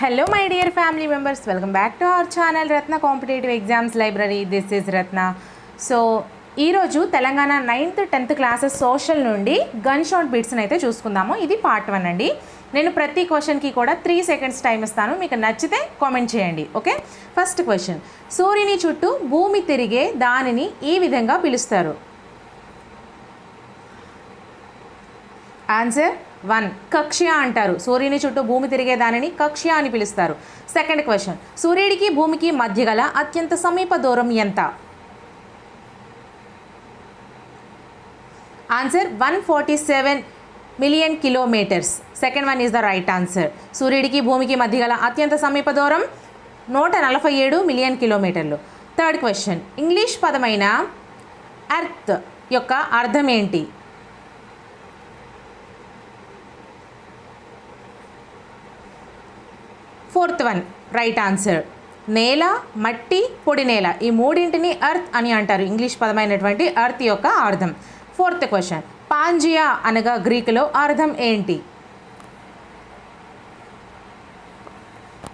Hello my dear family members welcome back to our channel Ratna competitive exams library this is Ratna so ఈరోజు Telangana ninth tenth classes social నుండి gun shot బీట్స్ని అయితే చూసుకుందాము. ఇది part one అండి. నేను ప్రతి క్వశ్చన్కి కూడా త్రీ సెకండ్స్ టైం ఇస్తాను. మీకు నచ్చితే కామెంట్ చేయండి ఓకే ఫస్ట్ క్వశ్చన్ సూర్యుని చుట్టూ భూమి తిరిగే దానిని ఈ విధంగా పిలుస్తారు. Answer one. కక్ష్య అంటారు. సూర్యుని చుట్టూ భూమి తిరిగే దానిని కక్ష్య అని పిలుస్తారు. Second question. సూర్యుడికి భూమికి మధ్య గల అత్యంత సమీప దూరం ఎంత? Answer one forty seven million kilometres. Second one is the right answer. సూర్యుడికి భూమికి మధ్య గల అత్యంత సమీప దూరం నూట నలభై ఏడు మిలియన్ కిలోమీటర్లు. Third question. ఇంగ్లీష్ పదమైన అర్త్ యొక్క అర్థం ఏంటి? Fourth one right answer. నేల మట్టి పొడి నేల. ఈ మూడింటిని అర్త్ అని అంటారు. ఇంగ్లీష్ పదమైనటువంటి అర్త్ యొక్క అర్థం. Fourth question. పాంజియా అనగా గ్రీకులో అర్థం ఏంటి?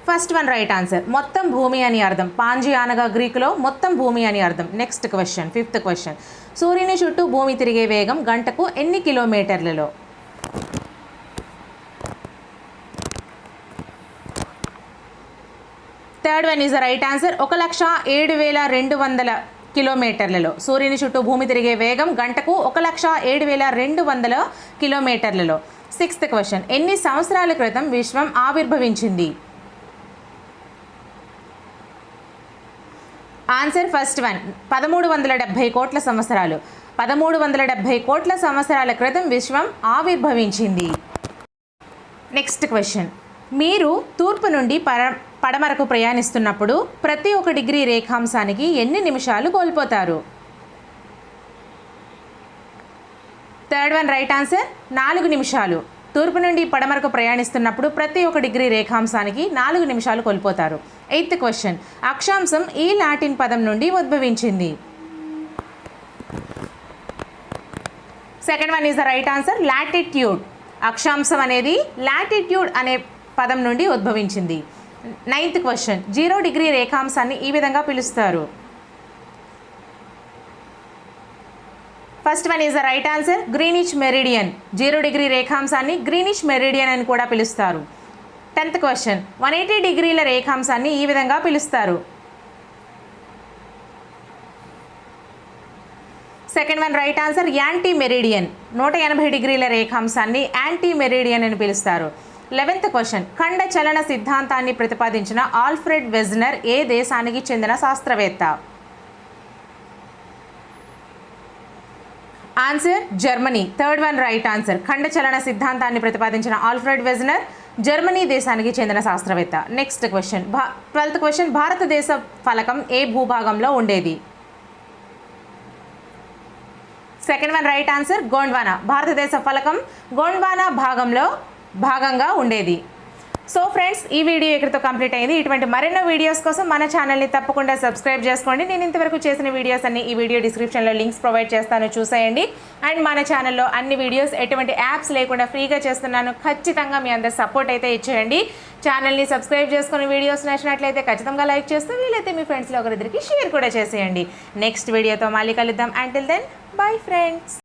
First one right answer. మొత్తం భూమి అని అర్థం. పాంజియా అనగా గ్రీకులో మొత్తం భూమి అని అర్థం. Next question fifth question. సూర్యుని చుట్టూ భూమి తిరిగే వేగం గంటకు ఎన్ని కిలోమీటర్లలో? Third one is the right answer. ఒక లక్ష ఏడు వేల రెండు వందల కిలోమీటర్లలో. సూర్యుని చుట్టూ భూమి తిరిగే వేగం గంటకు ఒక లక్ష ఏడు వేల రెండు వందల కిలోమీటర్లలో. సిక్స్త్ క్వశ్చన్ ఎన్ని సంవత్సరాల క్రితం విశ్వం ఆవిర్భవించింది? ఆన్సర్ ఫస్ట్ వన్ పదమూడు వందల డెబ్భై కోట్ల సంవత్సరాలు. పదమూడు వందల డెబ్భై కోట్ల సంవత్సరాల క్రితం విశ్వం ఆవిర్భవించింది. నెక్స్ట్ క్వశ్చన్ మీరు తూర్పు నుండి పర పడమరకు ప్రయాణిస్తున్నప్పుడు ప్రతి ఒక్క డిగ్రీ రేఖాంశానికి ఎన్ని నిమిషాలు కోల్పోతారు? థర్డ్ వన్ రైట్ ఆన్సర్ నాలుగు నిమిషాలు. తూర్పు నుండి పడమరకు ప్రయాణిస్తున్నప్పుడు ప్రతి ఒక్క డిగ్రీ రేఖాంశానికి నాలుగు నిమిషాలు కోల్పోతారు. ఎయిత్ క్వశ్చన్ అక్షాంశం ఈ లాటిన్ పదం నుండి ఉద్భవించింది? Second one is the right answer latitude అక్షాంశం అనేది లాటిట్యూడ్ అనే పదం నుండి ఉద్భవించింది. నైన్త్ క్వశ్చన్ జీరో డిగ్రీ రేఖాంశాన్ని ఈ విధంగా పిలుస్తారు. First one is the right answer Greenwich meridian zero degree రేఖాంశాన్ని Greenwich meridian అని కూడా పిలుస్తారు. టెన్త్ క్వశ్చన్ వన్ ఎయిటీ డిగ్రీల రేఖాంశాన్ని ఈ విధంగా పిలుస్తారు. Second one right answer anti meridian నూట ఎనభై డిగ్రీల రేఖాంశాన్ని యాంటీ మెరిడియన్ అని పిలుస్తారు. Eleventh question. ఖండ చలన సిద్ధాంతాన్ని ప్రతిపాదించిన ఆల్ఫ్రెడ్ వెజ్నర్ ఏ దేశానికి చెందిన శాస్త్రవేత్త? Answer Germany. Third one right answer. ఖండ చలన సిద్ధాంతాన్ని ప్రతిపాదించిన ఆల్ఫ్రెడ్ వెజ్నర్ జర్మనీ దేశానికి చెందిన శాస్త్రవేత్త. నెక్స్ట్ క్వశ్చన్ భా ట్వెల్త్ క్వశ్చన్ భారతదేశ ఫలకం ఏ భూభాగంలో ఉండేది? Second one right answer Gondwana భారతదేశ ఫలకం గోండ్వానా భాగంలో భాగంగా ఉండేది. సో ఫ్రెండ్స్ ఈ వీడియో ఇక్కడితో కంప్లీట్ అయింది. ఇటువంటి మరెన్నో వీడియోస్ కోసం మన ఛానల్ని తప్పకుండా సబ్స్క్రైబ్ చేసుకోండి. నేను ఇంతవరకు చేసిన వీడియోస్ అన్ని ఈ వీడియో డిస్క్రిప్షన్లో లింక్స్ ప్రొవైడ్ చేస్తాను చూసేయండి. అండ్ మన ఛానల్లో అన్ని వీడియోస్ ఎటువంటి యాప్స్ లేకుండా ఫ్రీగా చేస్తున్నాను. ఖచ్చితంగా మీ అందరు సపోర్ట్ అయితే ఇచ్చేయండి. ఛానల్ని సబ్స్క్రైబ్ చేసుకుని వీడియోస్ నచ్చినట్లయితే ఖచ్చితంగా లైక్ చేస్తూ వీలైతే మీ ఫ్రెండ్స్లో ఒకరిద్దరికి షేర్ కూడా చేసేయండి. నెక్స్ట్ వీడియోతో మళ్ళీ కలుద్దాం. Until then bye friends